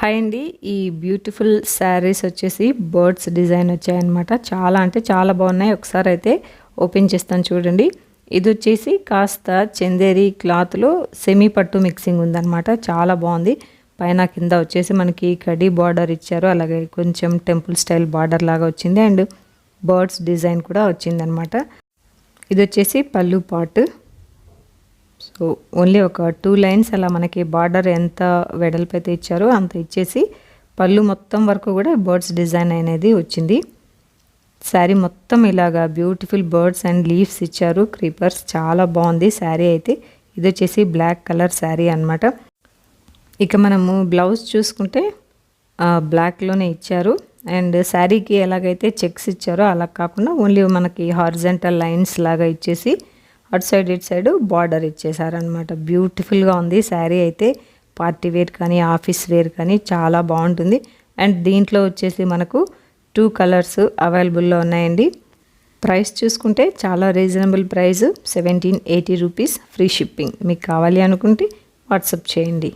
Hi అండి. ఈ beautiful saris వచ్చేసి బర్డ్స్ డిజైన్ వచ్చాయన్నమాట. చాలా అంటే చాలా బాగున్నాయి. ఒకసారి అయితే ఓపెన్ చేస్తాను చూడండి. ఇది వచ్చేసి కాస్త చందేరి క్లాత్లో సెమీ పట్టు మిక్సింగ్ ఉందన్నమాట. చాలా బాగుంది. పైన కింద వచ్చేసి మనకి కడీ బార్డర్ ఇచ్చారు. అలాగే కొంచెం టెంపుల్ స్టైల్ బార్డర్ లాగా వచ్చింది. అండ్ బర్డ్స్ డిజైన్ కూడా వచ్చిందనమాట ఇది వచ్చేసి పళ్ళు పాటు. సో ఓన్లీ ఒక టూ లైన్స్ అలా మనకి బార్డర్ ఎంత వెడల్పు అయితే ఇచ్చారో అంత ఇచ్చేసి పళ్ళు మొత్తం వరకు కూడా బర్డ్స్ డిజైన్ అనేది వచ్చింది. శారీ మొత్తం ఇలాగా బ్యూటిఫుల్ బర్డ్స్ అండ్ లీవ్స్ ఇచ్చారు. క్రీపర్స్ చాలా బాగుంది. శారీ అయితే ఇది వచ్చేసి బ్లాక్ కలర్ శారీ అనమాట ఇక మనము బ్లౌజ్ చూసుకుంటే బ్లాక్లోనే ఇచ్చారు. అండ్ శారీకి ఎలాగైతే చెక్స్ ఇచ్చారో అలా కాకుండా ఓన్లీ మనకి హార్జెంటల్ లైన్స్ లాగా ఇచ్చేసి అటు సైడ్ ఇటు సైడ్ బార్డర్ ఇచ్చేసారనమాట బ్యూటిఫుల్గా ఉంది. శారీ అయితే పార్టీ వేర్ కానీ ఆఫీస్ వేర్ కానీ చాలా బాగుంటుంది. అండ్ దీంట్లో వచ్చేసి మనకు టూ కలర్స్ అవైలబుల్లో ఉన్నాయండి. ప్రైస్ చూసుకుంటే చాలా reasonable price seventeen eighty rupees free shipping. మీకు కావాలి అనుకుంటే వాట్సప్ చేయండి.